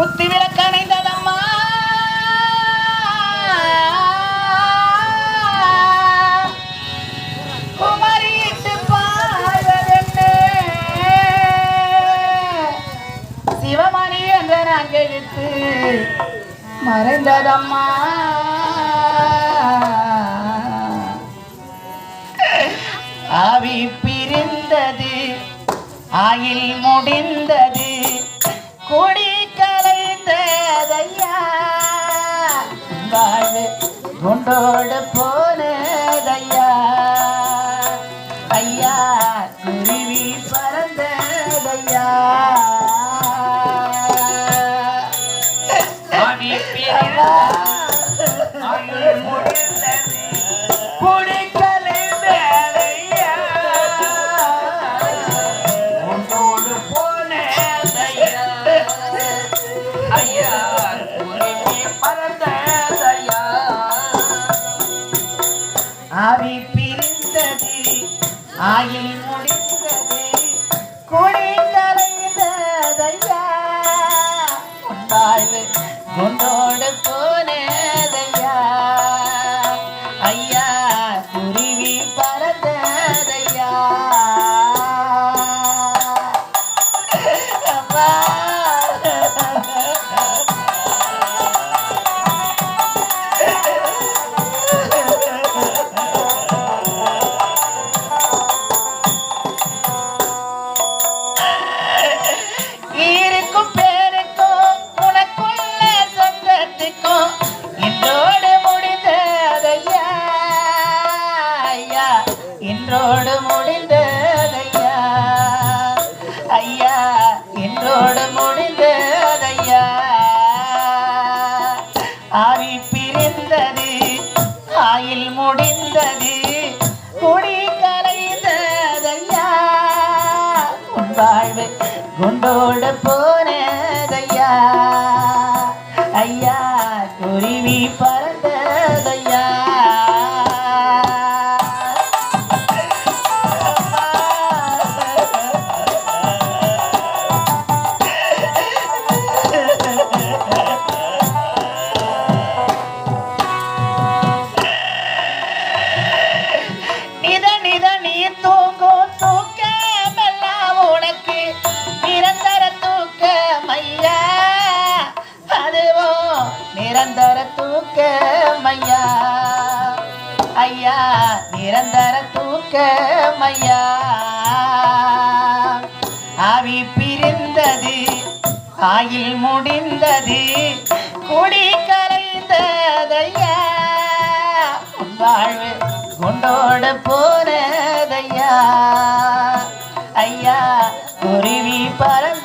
குத்தி விளக்கணைந்ததம்மா. குமரியிட்டு பாய்வதென்னே சிவமணி என்ற நான் எழுத்து மறைந்ததம்மா. ஆவி பிரிந்தது ஆயில் முடிந்தது கொடி குண்டோடு ત્રણ நிரந்தர தூக்கமையா? ஐயா நிரந்தர தூக்கமையா? ஆவி பிரிந்தது ஆயில் முடிந்தது குடி கலைந்ததையா வாழ்வு கொண்டோட போனதையா? ஐயா குருவி பறந்ததையா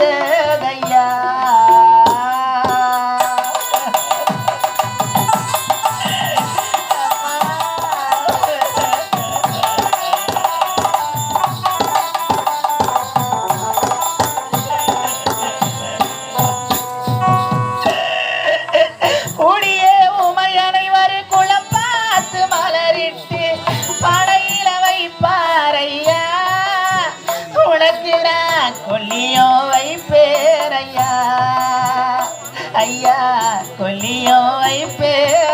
ஐயா கொல்லியோ வைப்பேரையா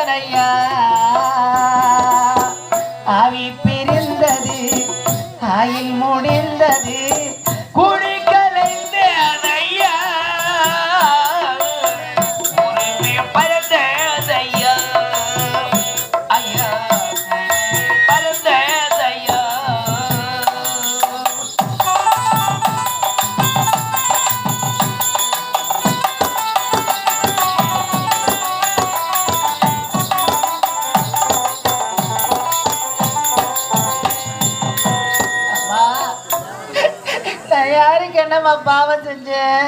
என்னம்மா பாவம் செஞ்சேன்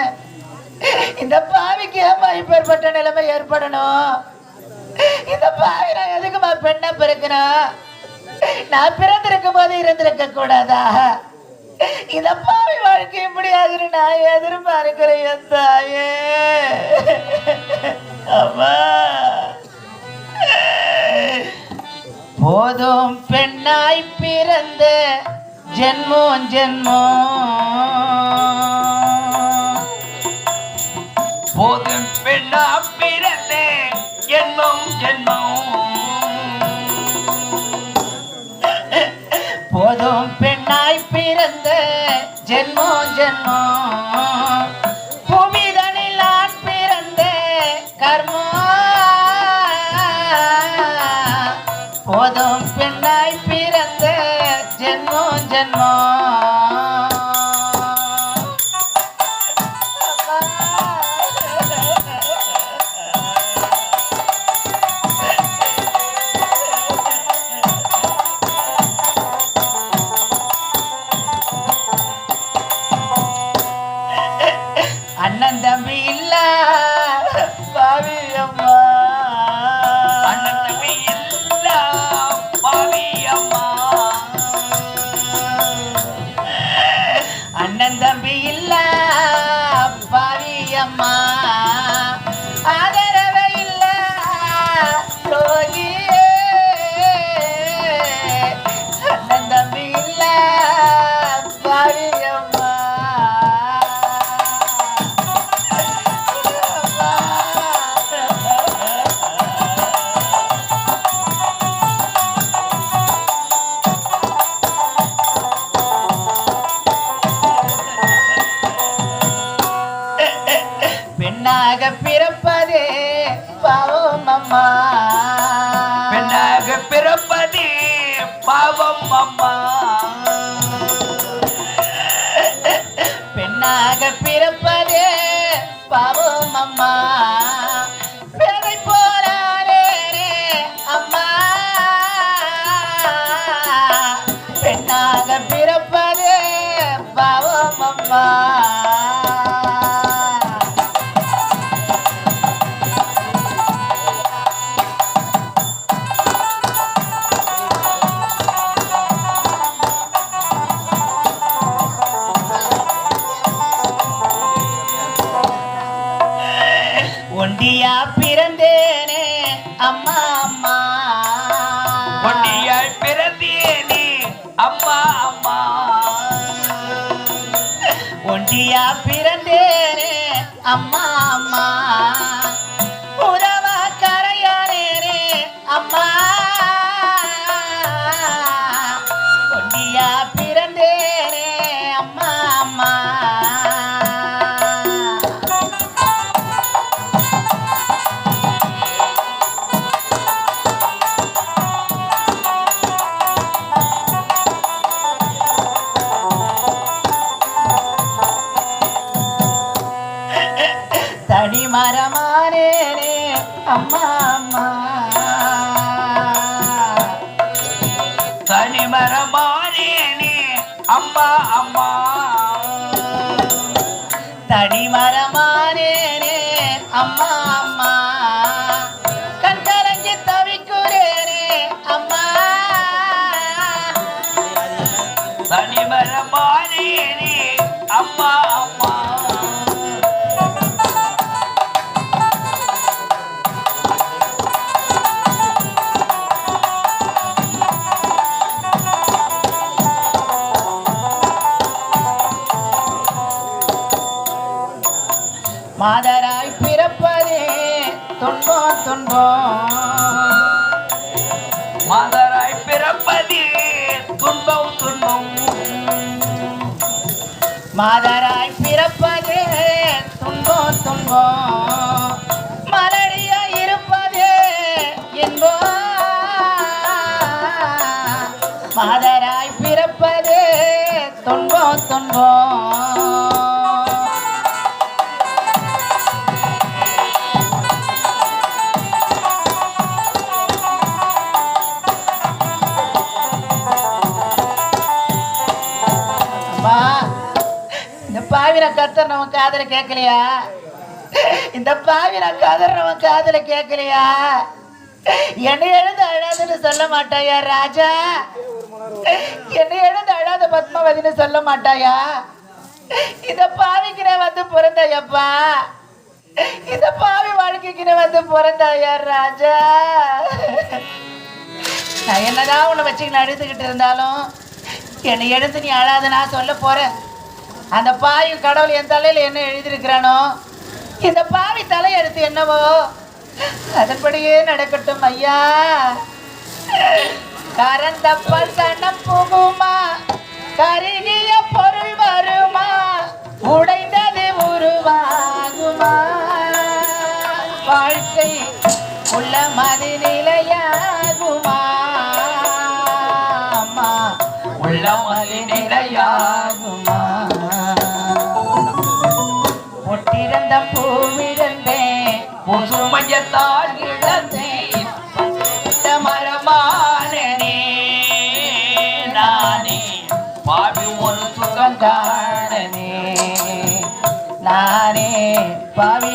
இந்த பாவிக்கு ஏம்மா இப்பேற்பட்ட நிலைமை ஏற்படணும்? இந்த பாவி நான் எதுக்குமா பெண்ணை பிறக்கணும் நான் பிறந்திருக்கும் போது இருந்திருக்க கூடாதா? இந்த பாவி வாழ்க்கை இப்படி ஆகுற நான் எதிர்பார்க்கிறேன் என் தாயே. அம்மா. போதும் பெண்ணாய் பிறந்த ஜென்மோ ஜென்மோ. போதும் பெண்ணா பிறந்தே ஜென்மம் ஜென்மம். போதும் பெண்ணாய் பிறந்த ஜென்மோ ஜென்மோ பிறப்பதே பாவம் அம்மா. அம்மா. ஒண்டியா பிறந்தேனே அம்மா அம்மா. தடி மரமானேனே அம்மா அம்மா. பிறப்பதே துன்போ துன்பம் மலடியா இருப்பதே என்போம் மாதராய் பிறப்பதே இந்த பாவின கத்துறவன் காதல கேட்கலையா இந்த பாவின கதறவன் காதல கேட்கலையா என்னை எழுந்து அழாதுன்னு சொல்ல மாட்டாயா ராஜா? என்னை எழுந்து அழாத பத்மாவதின்னு சொல்ல மாட்டாயா? இந்த பாவிக்கு நான் வந்து பிறந்தாயப்பா? இந்த பாவி வாழ்க்கைக்கு நான் வந்து பிறந்தாயா ராஜா? நான் என்னதான் உன்னை வச்சுக்கிட்டு அழுதுகிட்டு இருந்தாலும் என்னை எடுத்து நீ அழாத நான் சொல்ல போறேன். அந்த பாயும் கடவுள் என் தலையில் என்ன எழுதியிருக்கிறானோ இந்த பாவி தலையெடுத்து என்னவோ அதன்படியே நடக்கட்டும் ஐயா. கரந்தப்பல் சனம் புகுமா? கருகிய பொருள் வருமா? உடைந்தது உருவாகுமா? வாழ்க்கை உள்ள மதி நிலையாகுமா? உள்ள மதி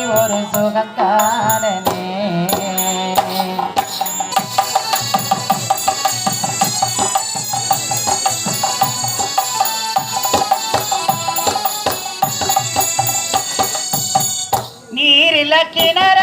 ஒரு சுகம் காணனே நீரில கிணறானே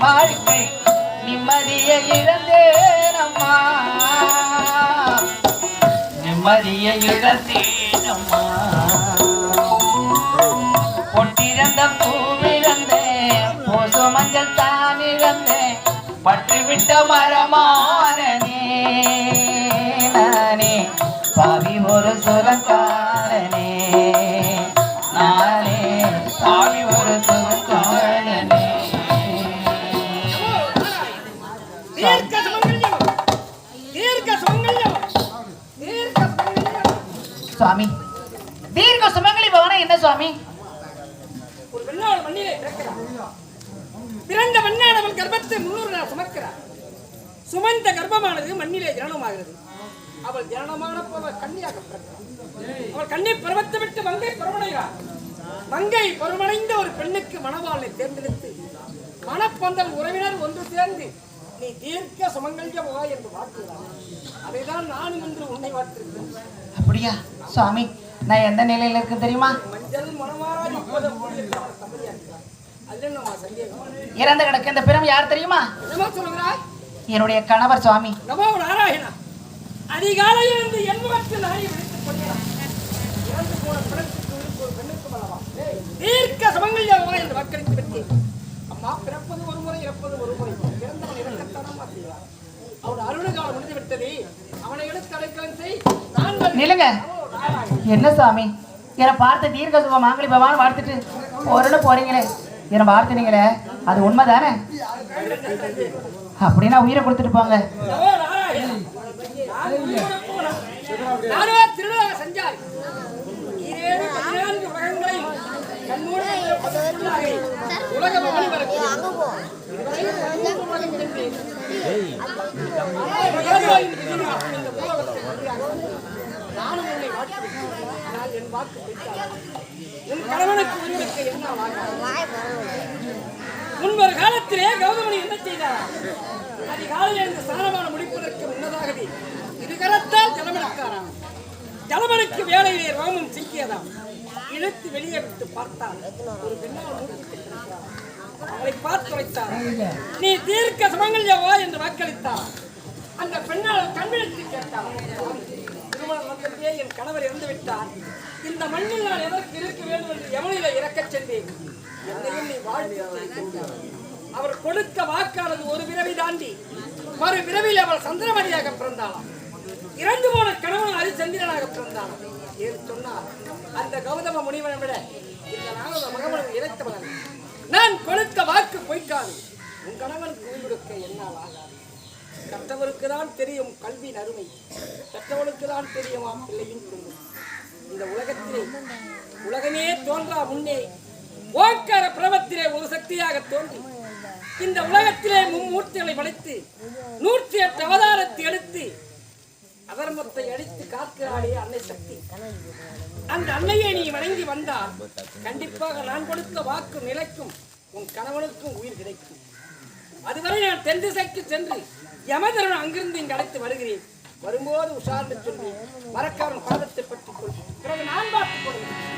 வாழ்க்கை நிம்மதியை இழந்தேனம்மா. நிம்மதியை இழந்தேனம்மா. பொட்டிழந்த பூவிழந்தேன் பூசு மஞ்சள் தான் இழந்தேன் பட்டுவிட்ட மரமா சுவாமி. ஒரு பெண்ணாள் மண்ணிலே பிறக்கிறார். பிறந்த மண்ணானவள் கர்ப்பத்தை முன்னூறு நாள் சுமக்கிறார். சுமந்த கர்ப்பமானது மண்ணிலே ஜனனமாகிறது. அவள் ஜனனமான அவள் கன்னியாக பிறக்கிறார் அவள் கண்ணை பருவத்தை விட்டு மங்கை பருவடைகிறார் மங்கை பருவடைந்த ஒரு பெண்ணுக்கு மணவாளனை தேர்ந்தெடுத்து மணப்பந்தல் உறவினர் ஒன்று சேர்ந்து நீ தீர்க்க சுமங்கல்யம் வா என்று வாழ்த்துகிறார் அதைதான் நானும் என்று உன்னை வாழ்த்திருக்கிறேன் அப்படியா? சுவாமி நான் எந்த நிலையில இருக்கு தெரியுமா? இறந்து கிடக்க. இந்த பிறம் யார் தெரியுமா? என்னுடைய கணவர் சுவாமி. அதிகாலையில் என் முகத்தில் தீர்க்க சமங்கல்யமா என்று வாக்களித்து விட்டேன் அம்மா பிறப்பது ஒரு முறை இறப்பது ஒரு முறை. இறந்தவன் இறக்கத்தானமா செய்வார் அவன் அருளுகாலம் முடிந்து விட்டது அவனை எடுத்து அடைக்கலம் செய். நாராயணா என்ன சுவாமி? என்னை பார்த்து தீர்க்க சுக மாங்கலி பவான் வாழ்த்துட்டு போறேன்னு போறீங்களே. என்னை வாழ்த்துனீங்களே. அது உண்மைதானே? அப்படின்னா உயிரை கொடுத்துட்டு போங்க. நமோ நானும் உன்னை என் வாக்கு உன் கணவனுக்கு உரிமைக்கு என்ன வாக்கு? முன்பொரு காலத்திலே கௌதமணி என்ன செய்தார்? அதிகாலையில் இருந்து சாரமான முடிப்பதற்கு முன்னதாகவே இருகரத்தால் ஜலமெடுத்தாராம் ஜலமனுக்கு வேலையிலே ரோமம் சிக்கியதாம். இழுத்து வெளியே விட்டு பார்த்தால் ஒரு பெண்ணால் அவளை பார்த்து வைத்தார் நீ தீர்க்க சமங்கல்யவா என்று வாக்களித்தார். அந்த பெண்ணால் கண்விழித்து கேட்டார் திருமணம் என் கணவர் இறந்து விட்டார் இந்த மண்ணில் நான் எதற்கு இருக்க வேண்டும் என்று யமுனிலே இறக்கச் சென்றேன்? என்னையும் நீ வாழ்த்து அவர் கொடுத்த வாக்கானது ஒரு பிறவி தாண்டி மறு பிறவியில் அவள் சந்திரமணியாக பிறந்தாளாம். இறந்து போன கணவன் அரிசந்திரனாக பிறந்தாளாம் ஏன் சொன்னார் அந்த கௌதம முனிவனை விட இந்த நாளோட மகமனும் இறைத்தவன் நான் கொடுத்த வாக்கு பொய்க்காது. உன் கணவனுக்கு உயிர் கொடுக்க என்னால் ஆகாது. கற்றவருக்கு தான் தெரியும் கல்வி அருமை கற்றவனுக்கு தான் தெரியுமா பிள்ளையின் குடும்பம் இந்த உலகத்திலே உலகமே தோன்றா முன்னே ஓங்கார பிரபத்திலே ஒரு சக்தியாக தோன்றி இந்த உலகத்திலே மும்மூர்த்திகளை வளைத்து நூற்றி எட்டு அவதாரத்தை எடுத்து அதர்மத்தை அடித்து காக்கிறாளே அன்னை சக்தி. அந்த அன்னையை நீ வணங்கி வந்தால் கண்டிப்பாக நான் கொடுத்த வாக்கு நிலைக்கும் உன் கணவனுக்கும் உயிர் கிடைக்கும். அதுவரை நான் தென் திசைக்கு சென்று யமதரன் அங்கிருந்து இங்கு அழைத்து வருகிறேன். வரும்போது உஷார்ந்து சொல்லி மறக்காமல் பாதத்தை பற்றி கொள்கிறேன் பிறகு நான் பார்த்து கொள்கிறேன்.